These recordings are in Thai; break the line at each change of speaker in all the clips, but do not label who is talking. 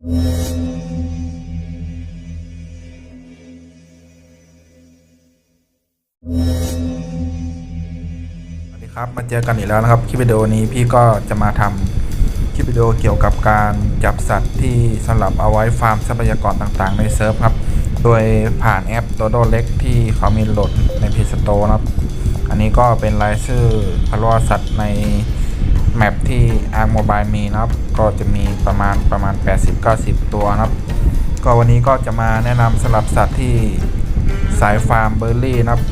สวัสดีครับ มาเจอกันอีกแล้วนะครับ คลิปวิดีโอนี้พี่ก็จะมาทำคลิปวิดีโอเกี่ยวกับการจับสัตว์ที่สำหรับเอาไว้ฟาร์มทรัพยากรต่างๆ ในเซิร์ฟครับ โดยผ่านแอป d o d o เล็กที่เขามีโหลดใน Play Store นะครับ อันนี้ก็เป็นรายชื่อพลวสัตว์ในแมปที่ Arc Mobile มีนะครับ ก็จะมีประมาณประมาณ 80-90 ตัวนะครับ ก็วันนี้ก็จะมาแนะนำสำหรับสัตว์ที่สายฟาร์มเบอร์รี่นะครับ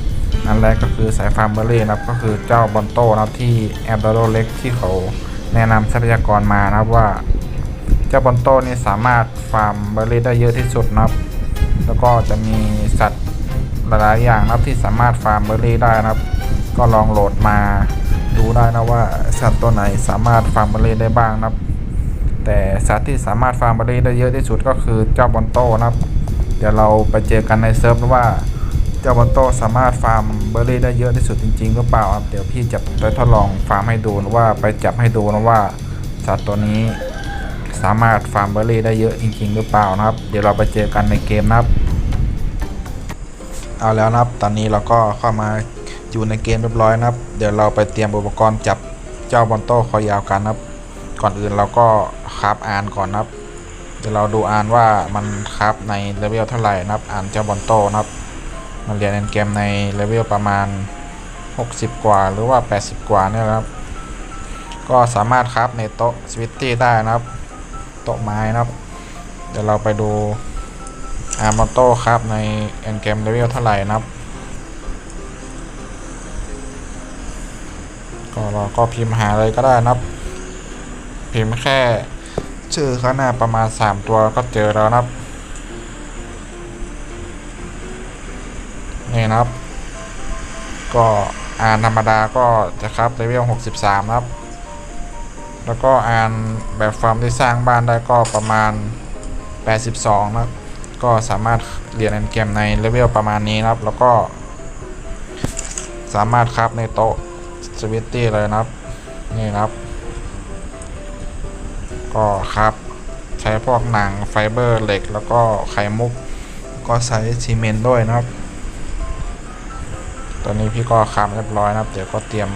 อันแรกก็คือสายฟาร์มเบอร์รี่นะครับก็คือเจ้าบอนโต้นะครับที่แอปดอโลเล็กที่เขาแนะนำทรัพยากรมานะครับว่า เจ้าบอนโต้นี่สามารถฟาร์มเบอร์รี่ได้เยอะที่สุดนะครับ แล้วก็จะมีสัตว์หลายๆอย่างนะครับที่สามารถฟาร์มเบอร์รี่ได้นะครับ ก็ลองโหลดมาดูได้นะว่าสัตว์ตัวไหนสามารถฟาร์มเบอร์รี่ได้บ้างนะครับ แต่สัตว์ที่สามารถฟาร์มเบอร์รี่ได้เยอะที่สุดก็คือเจ้าบอนโต้นะครับ เดี๋ยวเราไปเจอกันในเซิร์ฟว่าเจ้าบอนโต้สามารถฟาร์มเบอร์รี่ได้เยอะที่สุดจริงๆหรือเปล่าครับเดี๋ยวพี่จะไปทดลองฟาร์มให้ดูนะว่าไปจับให้ดูนะว่าสัตว์ตัวนี้สามารถฟาร์มเบอร์รี่ได้เยอะจริง ๆ หรือเปล่านะครับ เดี๋ยวเราไปเจอกันในเกมนะครับ เอาแล้วนะครับ ตอนนี้เราก็เข้ามาอยู่ในเกมเรียบร้อยนะครับ เดี๋ยวเราไปเตรียมอุปกรณ์จับเจ้าบอนโต้คอยาวกันนะครับ ก่อนอื่นเราก็คราฟอ่านก่อนนะครับเดี๋ยวเราดูอ่านว่ามันคราฟในเลเวลเท่าไหร่นะครับอ่านเจ้าบอนโต้นะครับ มันเรียนเกมในเลเวลประมาณ 60 กว่าหรือว่า 80 กว่านี่นะครับ ก็สามารถคราฟในโต๊ะสวิตตี้ได้นะครับ โต๊ะไม้นะครับ เดี๋ยวเราไปดูอาร์มอโต้ครับในเอ็นเกมเลเวลเท่าไหร่นะครับก็เราก็พิมพ์หาเลยก็ได้นะครับ พิมพ์แค่ ชื่อข้างหน้าประมาณ 3 ตัวก็เจอแล้วนะครับ นี่นะครับ ก็อ่านธรรมดาก็จะครับเลเวล63 นะครับ แล้วก็อ่านแบบฟาร์มที่สร้างบ้านได้ก็ประมาณ 82 นะครับ ก็สามารถเรียนเอ็นเกมในเลเวลประมาณนี้นะครับ แล้วก็สามารถครับในโต๊ะสวิตตี้เลยนะครับ นี่นะครับ ก็ครับ ใช้พวกหนังไฟเบอร์เหล็กแล้วก็ไขมุก ก็ใช้ซีเมนต์ด้วยนะครับ ตอนนี้พี่ก็คามเรียบร้อยนะครับ เดี๋ยวก็เตรียม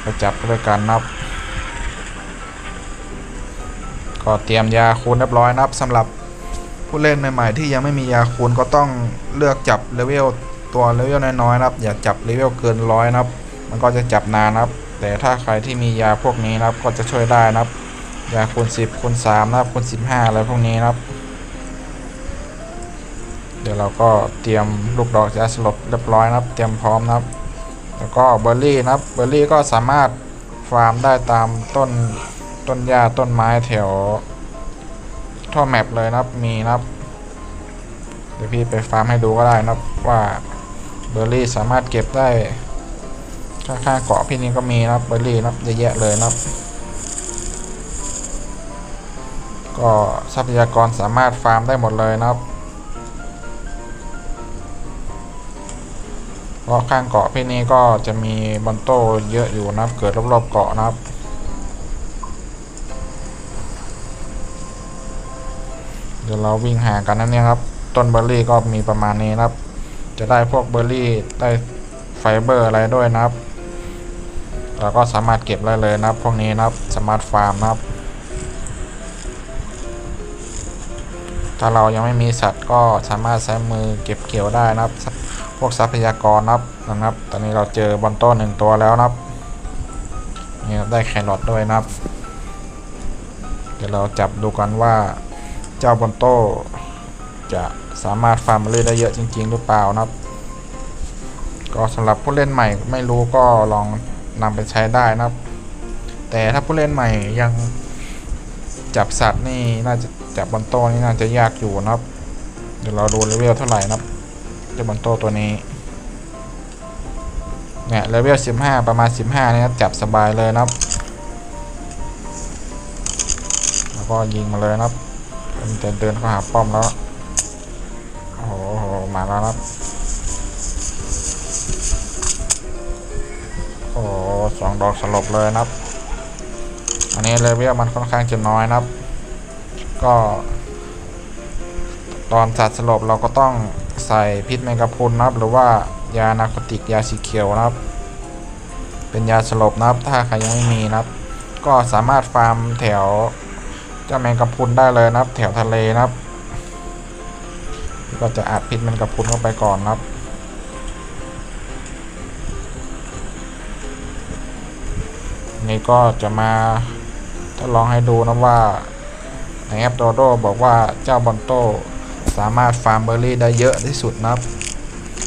ไปจับด้วยกันนะครับ ก็เตรียมยาคูณเรียบร้อยนะครับสำหรับผู้เล่นใหม่ๆที่ยังไม่มียาคูณก็ต้องเลือกจับเลเวลตัวเลเวลน้อยๆนะครับ อย่าจับเลเวลเกินร้อยนะครับ มันก็จะจับนานนะครับ แต่ถ้าใครที่มียาพวกนี้นะครับก็จะช่วยได้นะครับ ยาคูณ10คูณ3นะครับคูณ15อะไรพวกนี้นะครับ เดี๋ยวเราก็เตรียมลูกดอกยาสลบเรียบร้อยนะครับ เตรียมพร้อมนะครับ แล้วก็เบอร์รี่นะครับ เบอร์รี่ก็สามารถฟาร์มได้ตามต้นต้นหญ้าต้นไม้แถวท่อแมปเลยนะครับ มีนะครับ เดี๋ยวพี่ไปฟาร์มให้ดูก็ได้นะครับว่าเบอร์รี่สามารถเก็บได้ข้างๆเกาะพี่นี่ก็มีนะครับเบอร์รี่นะครับเยอะแยะเลยนะครับ ก็ทรัพยากรสามารถฟาร์มได้หมดเลยนะครับเพราะข้างเกาะพี่นี้ก็จะมีบอนโต้เยอะอยู่นะครับ เกิดรอบๆเกาะนะครับ เดี๋ยวเราวิ่งหากันนั่นเนี่ยครับ ต้นเบอร์รี่ก็มีประมาณนี้นะครับ จะได้พวกเบอร์รี่ได้ไฟเบอร์อะไรด้วยนะครับเราก็สามารถเก็บได้เลยนะครับ พวกนี้นะครับ สามารถฟาร์มนะครับ ถ้าเรายังไม่มีสัตว์ก็สามารถใช้มือเก็บเกี่ยวได้นะครับ พวกทรัพยากรนะครับนะครับ ตอนนี้เราเจอบอนโต้หนึ่งตัวแล้วนะครับนี่ได้แครอทด้วยนะครับ เดี๋ยวเราจับดูกันว่าเจ้าบอนโต้จะสามารถฟาร์มเบอร์รี่ได้เยอะจริง ๆ หรือเปล่านะครับ ก็สำหรับผู้เล่นใหม่ไม่รู้ก็ลองนำไปใช้ได้นะครับ แต่ถ้าผู้เล่นใหม่ยัง จับสัตว์นี่น่าจะจับบอนโต้นี่น่าจะยากอยู่นะครับ เดี๋ยวเราดูเลเวลเท่าไหร่นะครับเจ้าบอลโตตัวนี้เนี่ยเลเวล 15 ประมาณ 15เนี่ยจับสบายเลยนะครับ แล้วก็ยิงมาเลยนะครับเดินเดินเข้าหาป้อมแล้วโอ้โหมาแล้วนะครับโอ้สองดอกสลบเลยนะครับ อันนี้เลเวลมันค่อนข้างจะน้อยนะครับ ก็ ตอนสัตว์สลบเราก็ต้องใส่พิษแมงกะพรุนนะครับ หรือว่ายานาโคติกยาสีเขียวนะครับ เป็นยาสลบนะครับ ถ้าใครยังไม่มีนะครับ ก็สามารถฟาร์มแถวเจ้าแมงกะพรุนได้เลยนะครับ แถวทะเลนะครับ ก็จะอัดพิษแมงกะพรุนเข้าไปก่อนนะครับนี่ก็จะมา ทดลองให้ดูนะว่าในแอปโดโดบอกว่าเจ้าบอนโตสามารถฟาร์มเบอร์รี่ได้เยอะที่สุดนะครับ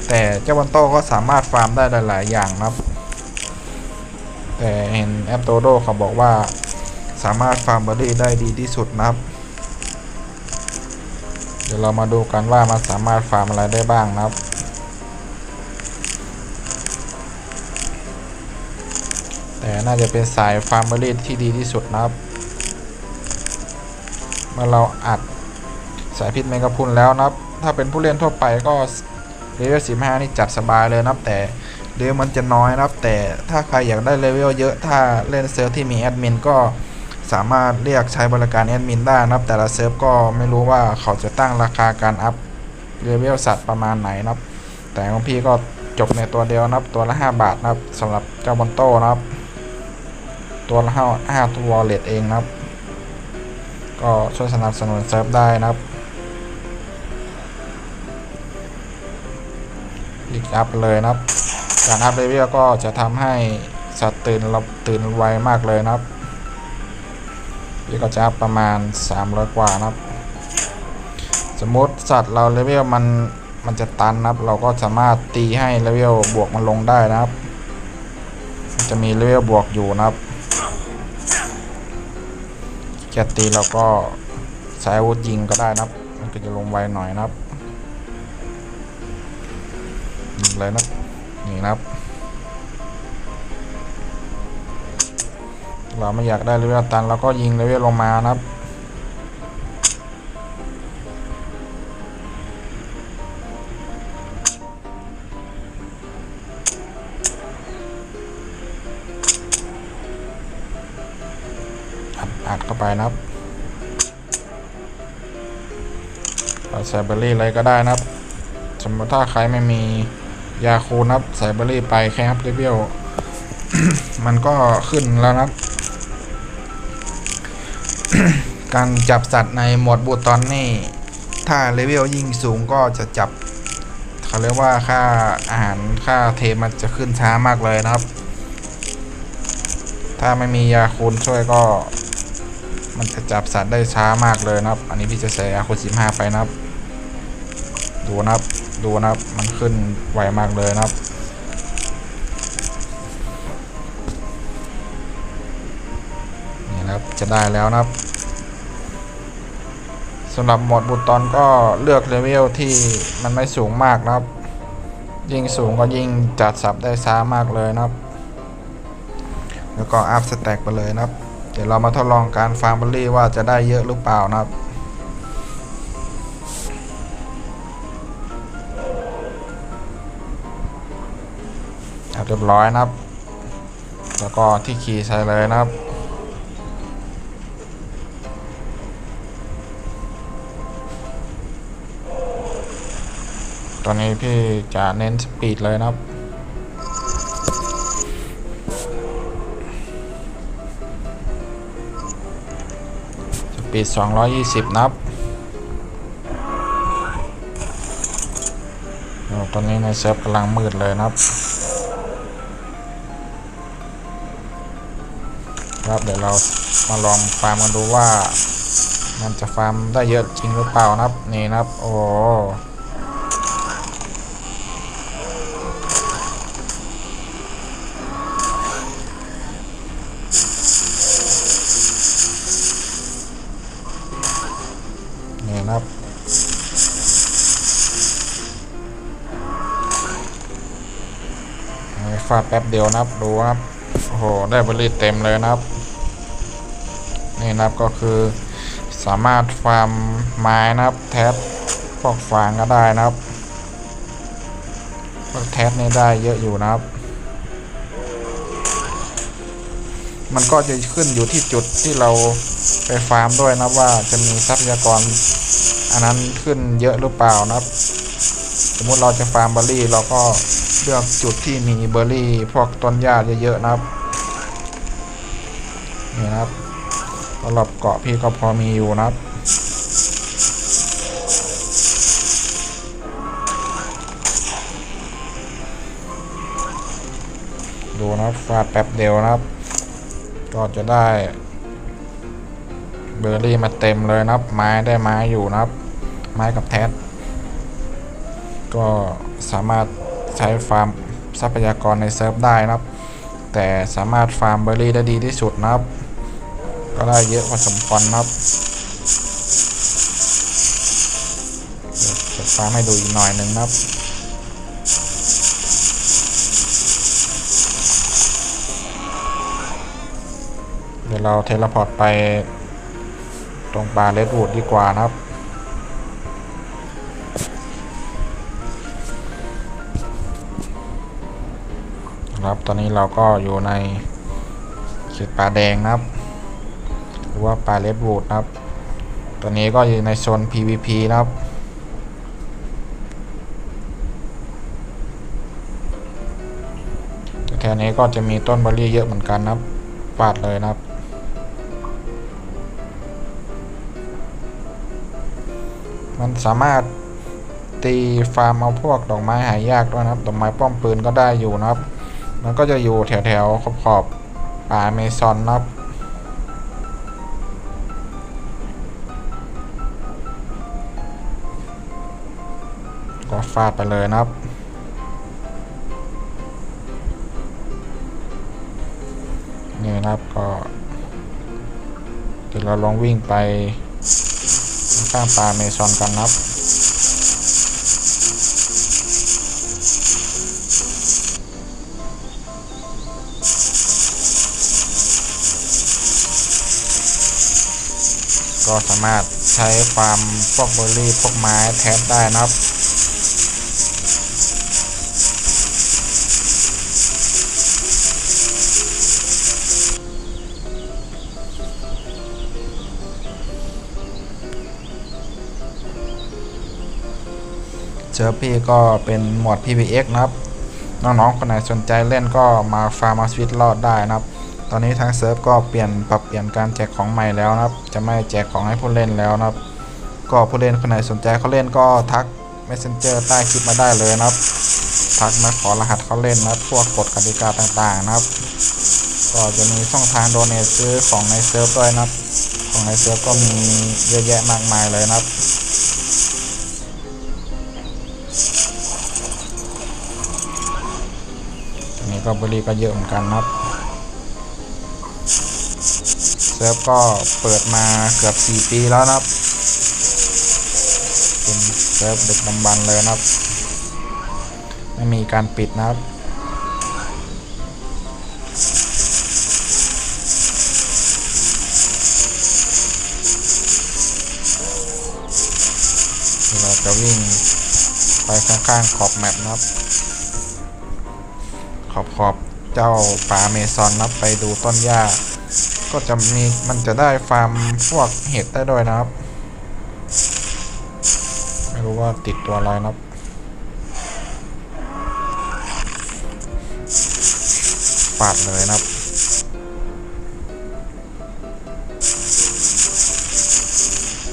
แต่เจ้าบอนโตก็สามารถฟาร์มได้หลาย ๆ อย่างนะครับ แต่เห็นแอปโดโดเขาบอกว่าสามารถฟาร์มเบอร์รี่ได้ดีที่สุดนะครับ เดี๋ยวเรามาดูกันว่ามันสามารถฟาร์มอะไรได้บ้างนะครับ แต่น่าจะเป็นสายฟาร์มเบอรี่ที่ดีที่สุดนะครับ เมื่อเราอัดสายพิษแมงกะพุนแล้วนะครับ ถ้าเป็นผู้เล่นทั่วไปก็เลเวล15 นี่จัดสบายเลยนะครับ แต่เลเวลมันจะน้อยนะครับ แต่ถ้าใครอยากได้เลเวลเยอะ ถ้าเล่นเซิร์ฟที่มีแอดมินก็สามารถเรียกใช้บริการแอดมินได้นะครับ แต่ละเซิร์ฟก็ไม่รู้ว่าเขาจะตั้งราคาการอัพเลเวลสัตว์ประมาณไหนนะครับ แต่ของพี่ก็จบในตัวเดียวนะครับ ตัวละ 5 บาทนะครับสำหรับเจ้าบอนโต้นะครับ ตัวละห้าห้าตัวเลตเองนะครับ ก็ช่วยสนับสนุนเซิร์ฟได้นะครับอีกอัพเลยนะครับ การอัพเลเวลก็จะทำให้สัตว์ตื่นเราตื่นไวมากเลยนะครับพี่ก็จะอัพประมาณ 300 กว่านะครับ สมมติสัตว์เราเลเวลมันมันจะตันนะครับ เราก็สามารถตีให้เลเวลบวกมันลงได้นะครับ จะมีเลเวลบวกอยู่นะครับ แค่ตีเราก็ใช้อาวุธยิงก็ได้นะครับ มันก็จะลงไวหน่อยนะครับยิงเลยนับนี่นะครับ เราไม่อยากได้เลเวลตันเราก็ยิงเลเวลลงมานะครับ นะครับใส่เบอร์รี่อะไรก็ได้นะครับ สมมติถ้าใครไม่มียาคูนับใส่เบอร์รี่ไปแค่อัพเลเวลมันก็ขึ้นแล้วนับการจับสัตว์ในหมวดบูตอนนี่ถ้าเลเวลยิ่งสูงก็จะจับเขาเรียกว่าค่าอาหารค่าเทมันจะขึ้นช้ามากเลยนะครับ ถ้าไม่มียาคูณช่วยก็ มันจะจับสัตว์ได้ช้ามากเลยนะครับ อันนี้พี่จะใส่ยาคูณ15ไปนะครับ ดูนะครับ ดูนะครับ มันขึ้นไวมากเลยนะครับนี่นะครับจะได้แล้วนะครับสำหรับหมดบุตรตอนก็เลือกเลเวลที่มันไม่สูงมากนะครับ ยิ่งสูงก็ยิ่งจัดสับได้ช้ามากเลยนะครับ แล้วก็อัพสแต็กไปเลยนะครับ ดี๋ยวเรามาทดลองการฟาร์มเบอรี่ว่าจะได้เยอะหรือเปล่านะครับเรียบร้อยนะครับ แล้วก็ที่คีย์ใส่เลยนะครับตอนนี้พี่จะเน้นสปีดเลยนะครับ ปีด220 นับโอ้ตอนนี้ในเซิร์ฟกำลังมืดเลยนะครับ ครับเดี๋ยวเรามาลองฟาร์มกันดูว่า มันจะฟาร์มได้เยอะจริงหรือเปล่านะครับ นี่นะครับ โอ้ ฟาดแป๊บเดียวนะครับดูครับโอ้โหได้บริเต็มเลยนะครับ นี่นะครับก็คือสามารถฟาร์มไม้นะครับ แทสพวกฟางก็ได้นะครับพวกแทสนี่ได้เยอะอยู่นะครับ มันก็จะขึ้นอยู่ที่จุดที่เราไปฟาร์มด้วยนะว่าจะมีทรัพยากรอันนั้นขึ้นเยอะหรือเปล่านะครับ สมมติเราจะฟาร์มเบอร์รี่เราก็ เลือกจุดที่มีเบอร์รี่พวกต้นหญ้าเยอะๆนะครับนี่นะครับสำหรับเกาะพี่ก็พอมีอยู่นะครับดูนะครับฟาดแป๊บเดียวนะครับ ก็จะได้ เบอร์รี่มาเต็มเลยนะครับ ไม้ได้ไม้อยู่นะครับ ไม้กับแท็ก็สามารถ ใช้ฟาร์มทรัพยากรในเซิร์ฟได้นะครับ แต่สามารถฟาร์มเบอร์รี่ได้ดีที่สุดนะครับ ก็ได้เยอะพอสมควรนะครับเดี๋ยวจะฟาร์มให้ดูอีกหน่อยหนึ่งนะครับเดี๋ยวเราเทเลพอร์ตไปตรงป่าเลดวูดดีกว่านะครับ ครับตอนนี้เราก็อยู่ในเขตป่าแดงนะครับ หรือว่าป่าเลดวูดนะครับ ตอนนี้ก็อยู่ในโซน PVP นะครับแถวนี้ก็จะมีต้นเบอร์รี่เยอะเหมือนกันนะครับปาดเลยนะครับมันสามารถตีฟาร์มเอาพวกดอกไม้หายากด้วยนะครับ ดอกไม้ป้อมปืนก็ได้อยู่นะครับ มันก็จะอยู่แถวแถวขอบขอบป่าเมซอนนะครับก็ฟาดไปเลยนะครับนี่นะครับก็เดี๋ยวเราลองวิ่งไปข้างป่าเมซอนกันนะครับ ก็สามารถใช้ฟาร์มพวกเบอร์รี่พวกไม้แทสได้นะครับเจอพี่ก็เป็นหมวด PVX นะครับ น้องๆ คนไหนสนใจเล่นก็มาฟาร์มเอาชีวิตรอดได้นะครับ ตอนนี้ทางเซิร์ฟก็เปลี่ยนปรับเปลี่ยนการแจกของใหม่แล้วนะครับ จะไม่แจกของให้ผู้เล่นแล้วนะครับ ก็ผู้เล่นคนไหนสนใจเขาเล่นก็ทัก Messenger ใต้คลิปมาได้เลยนะครับ ทักมาขอรหัสเขาเล่นนะครับพวกกฎกติกาต่างๆนะครับ ก็จะมีช่องทางโดเนทซื้อของในเซิร์ฟด้วยนะครับ ของในเซิร์ฟก็มีเยอะแยะมากมายเลยนะครับนนี้ก็บริก็เยอะเหมือนกันนะครับ เซิร์ฟก็เปิดมาเกือบ 4 ปีแล้วนะครับ เป็นเซิร์ฟเด็กดำบันเลยนะครับ ไม่มีการปิดนะครับเราจะวิ่งไปข้างๆขอบแมปนะครับ ขอบขอบเจ้าป่าเมซอนนะครับไปดูต้นหญ้า ก็จะมีมันจะได้ฟาร์มพวกเห็ดได้ด้วยนะครับ ไม่รู้ว่าติดตัวอะไรนะครับปาดเลยนะครับ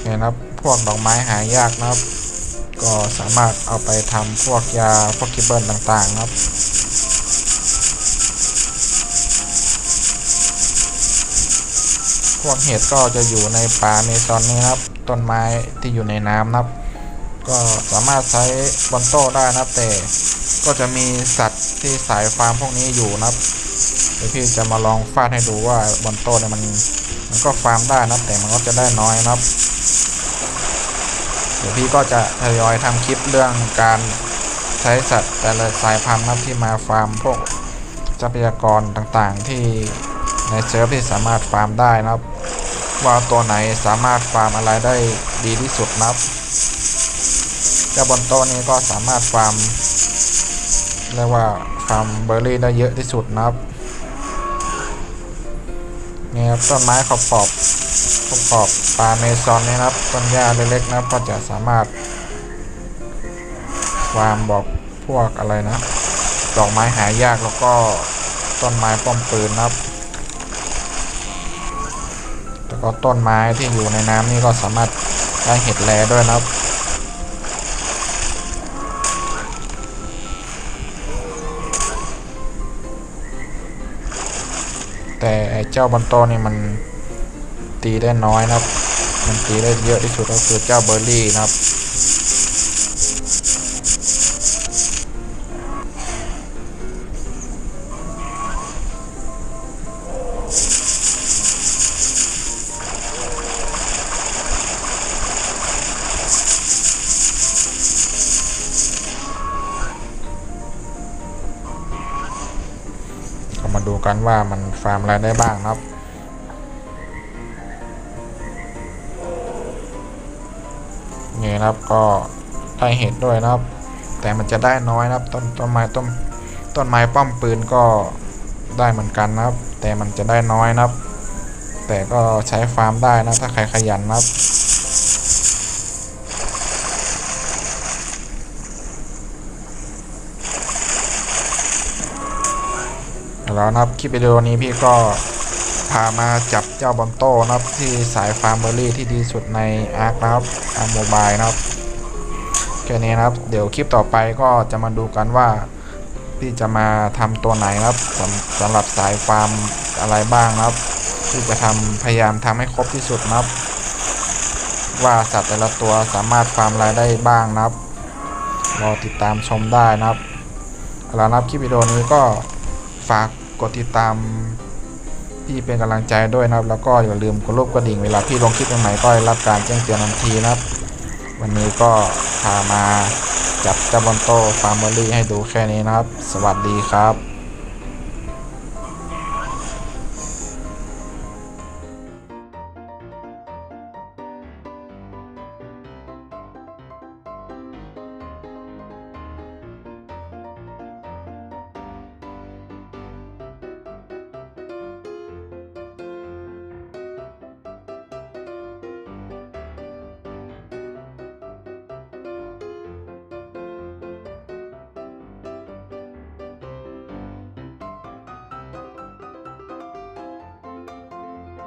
เนี่ยนะครับพวกดอกไม้หายากนะครับ ก็สามารถเอาไปทำพวกยาพวกกิบเบิลต่างๆนะครับ วกเห็ดก็จะอยู่ในป่าเมซอนนี้ครับ ต้นไม้ที่อยู่ในน้ำนะครับ ก็สามารถใช้บอนโต้ได้นะแต่ก็จะมีสัตว์ที่สายฟาร์มพวกนี้อยู่นะครับเดี๋ยวพี่จะมาลองฟาดให้ดูว่าบอนโต้เนี่ยมันมันก็ฟาร์มได้นะแต่มันก็จะได้น้อยนะครับ เดี๋ยวพี่ก็จะทยอยทำคลิปเรื่องการใช้สัตว์แต่ละสายพันธุ์นะที่มาฟาร์มพวกทรัพยากรต่างๆที่ในเซิร์ฟที่สามารถฟาร์มได้นะครับ ว่าตัวไหนสามารถฟาร์มอะไรได้ดีที่สุดนะครับเจ้าบนโต๊ะนี้ก็สามารถฟาร์มเรียกว่าฟาร์มเบอร์รี่ได้เยอะที่สุดนะครับนี่ครับต้นไม้ขอบขอบประกอบปลาเมซอนนี่นะครับต้นหญ้าเล็กๆนะครับก็จะสามารถฟาร์มบอกพวกอะไรนะดอกไม้หายากแล้วก็ต้นไม้ป้อมปืนนะครับ ก็ต้นไม้ที่อยู่ในน้ำนี่ก็สามารถได้เห็ดแลด้วยนะครับแต่เจ้าบอลโตนี่มันตีได้น้อยนะครับ มันตีได้เยอะที่สุดก็คือเจ้าเบอร์รี่นะครับ กันว่ามันฟาร์มอะไรได้บ้างครับ นี่นะครับก็ได้เห็ดด้วยนะครับ แต่มันจะได้น้อยนะครับต้นต้นไม้ต้นต้นไม้ป้อมปืนก็ได้เหมือนกันนะครับ แต่มันจะได้น้อยนะครับ แต่ก็ใช้ฟาร์มได้นะถ้าใครขยันนะครับ แล้วนะครับคลิปวิดีโอนี้พี่ก็พามาจับเจ้าบอลโต้นะครับที่สายฟาร์มเบอร์รี่ที่ดีสุดในอาร์คนะครับอาร์โมบายนะครับแค่นี้นะครับเดี๋ยวคลิปต่อไปก็จะมาดูกันว่าพี่จะมาทำตัวไหนนะครับสำสำหรับสายฟาร์มอะไรบ้างนะครับที่จะทำพยายามทำให้ครบที่สุดนะครับ ว่าสัตว์แต่ละตัวสามารถฟาร์มอะไรได้บ้างนะครับรอติดตามชมได้นะครับแล้วนะครับคลิปวิดีโอนี้ก็ฝาก กดติดตามพี่เป็นกำลังใจด้วยนะครับ แล้วก็อย่าลืมกดรูปกระดิ่งเวลาพี่ลงคลิปใหม่ๆก็รับการแจ้งเตือนทันทีนะครับ วันนี้ก็พามาจับเจ้าบอลโตฟาร์มเบอรี่ให้ดูแค่นี้นะครับ สวัสดีครับ